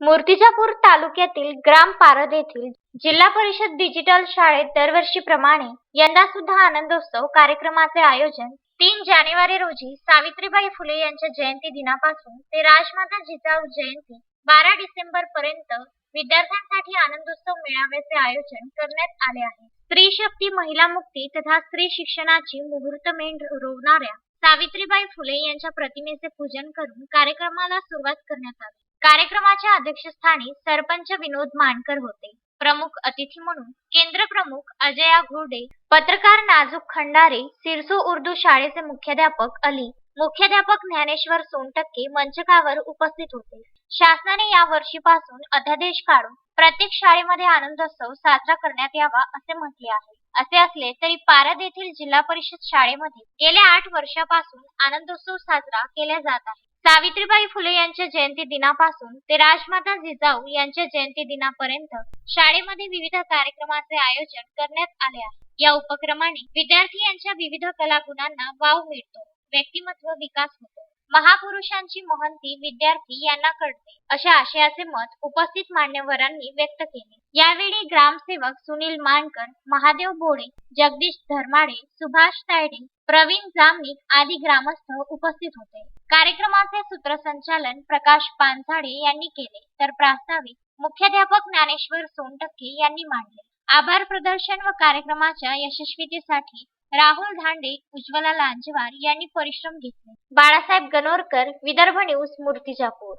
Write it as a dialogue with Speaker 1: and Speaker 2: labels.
Speaker 1: मूर्तिजापूर तालुक्यातील ग्राम पारद येथील जिल्हा परिषद डिजिटल शाळेत दरवर्षीप्रमाणे यंदा सुद्धा आनंदोत्सव कार्यक्रमाचे आयोजन तीन जानेवारी रोजी सावित्रीबाई फुले यांच्या जयंती दिनापासून ते राजमाता जिजाऊ जयंती बारा डिसेंबर पर्यंत विद्यार्थ्यांसाठी आनंदोत्सव मेळाव्याचे आयोजन करण्यात आले आहे. स्त्री शक्ती महिला मुक्ती तथा स्त्री शिक्षणाची मुहूर्तमेढ रोवणाऱ्या सावित्रीबाई फुले यांच्या प्रतिमेचे पूजन करून कार्यक्रमाला सुरुवात करण्यात आली. कार्यक्रमाच्या अध्यक्षस्थानी सरपंच विनोद मानकर होते. प्रमुख अतिथी म्हणून केंद्र प्रमुख अजया घोडे पत्रकार नाजूक खंडारे सिरसू उर्दू शाळेचे मुख्याध्यापक अली मुख्याध्यापक ज्ञानेश्वर सोनटक्के मंचकावर उपस्थित होते. शासनाने या वर्षीपासून अध्यादेश काढून प्रत्येक शाळेमध्ये आनंदोत्सव साजरा करण्यात यावा असे म्हटले आहे. असे असले तरी पारद येथील जिल्हा परिषद शाळेमध्ये गेल्या आठ वर्षापासून आनंदोत्सव साजरा केला जात आहे सावित्रीबाई फुले यांच्या जयंती दिनापासून ते राजमाता जिजाऊ यांच्या जयंती दिनापर्यंत शाळेमध्ये विविध कार्यक्रमाचे आयोजन करण्यात आले आहे. या उपक्रमाने विद्यार्थी यांच्या विविध कलागुणांना वाव मिळतो. व्यक्तिमत्व विकास होतो. महापुरुषांची महंती विद्यार्थी यांना कळते अशा आशयाचे मत उपस्थित मान्यवरांनी व्यक्त केले. यावेळी ग्रामसेवक सुनील मानकर महादेव बोडे जगदीश धर्माडे सुभाष तायडे प्रवीण जामनिक आदी ग्रामस्थ उपस्थित होते. कार्यक्रमाचे सूत्रसंचालन प्रकाश पानसाडे यांनी केले तर प्रास्ताविक मुख्याध्यापक ज्ञानेश्वर सोनटक्के यांनी मांडले. आभार प्रदर्शन व कार्यक्रमाच्या यशस्वीतेसाठी राहुल धांडे उज्ज्वला लांजेवार यांनी परिश्रम घेतले. बाळासाहेब गणोरकर विदर्भ न्यूज मूर्तिजापूर.